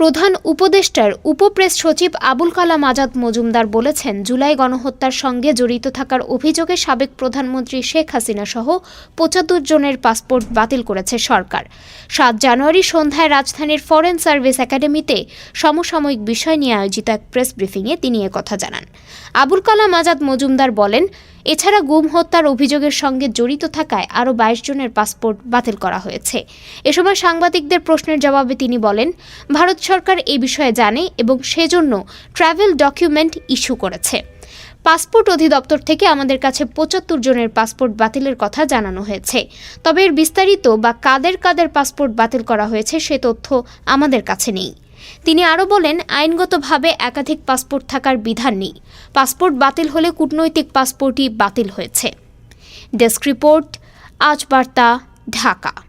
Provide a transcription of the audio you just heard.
প্রধান উপদেষ্টার উপপ্রেস সচিব আবুল কালাম আজাদ মজুমদার বলেছেন, জুলাই গণহত্যার সঙ্গে জড়িত থাকার অভিযোগে সাবেক প্রধানমন্ত্রী শেখ হাসিনা সহ পঁচাত্তর জনের পাসপোর্ট বাতিল করেছে সরকার। সাত জানুয়ারি সন্ধ্যায় রাজধানীর ফরেন সার্ভিস একাডেমিতে সমসাময়িক বিষয় নিয়ে আয়োজিত এক প্রেস ব্রিফিংয়ে তিনি একথা জানান। আবুল কালাম আজাদ মজুমদার বলেন এছাড়া গুম হত্যার অভিযোগের সঙ্গে জড়িত থাকায় আরও বাইশ জনের পাসপোর্ট বাতিল করা হয়েছে। এ সময় সাংবাদিকদের প্রশ্নের জবাবে তিনি বলেন, ভারত সরকার এই বিষয়ে জানে এবং সেজন্য ট্রাভেল ডকুমেন্ট ইস্যু করেছে। পাসপোর্ট অধিদপ্তর থেকে আমাদের কাছে পঁচাত্তর জনের পাসপোর্ট বাতিলের কথা জানানো হয়েছে। তবে এর বিস্তারিত বা কাদের কাদের পাসপোর্ট বাতিল করা হয়েছে সে তথ্য আমাদের কাছে নেই। তিনি আরও বলেন, আইনগতভাবে একাধিক পাসপোর্ট থাকার বিধান নেই। পাসপোর্ট বাতিল হলে কূটনৈতিক পাসপোর্টই বাতিল হয়েছে। ডেস্ক রিপোর্ট, আজ বার্তা, ঢাকা।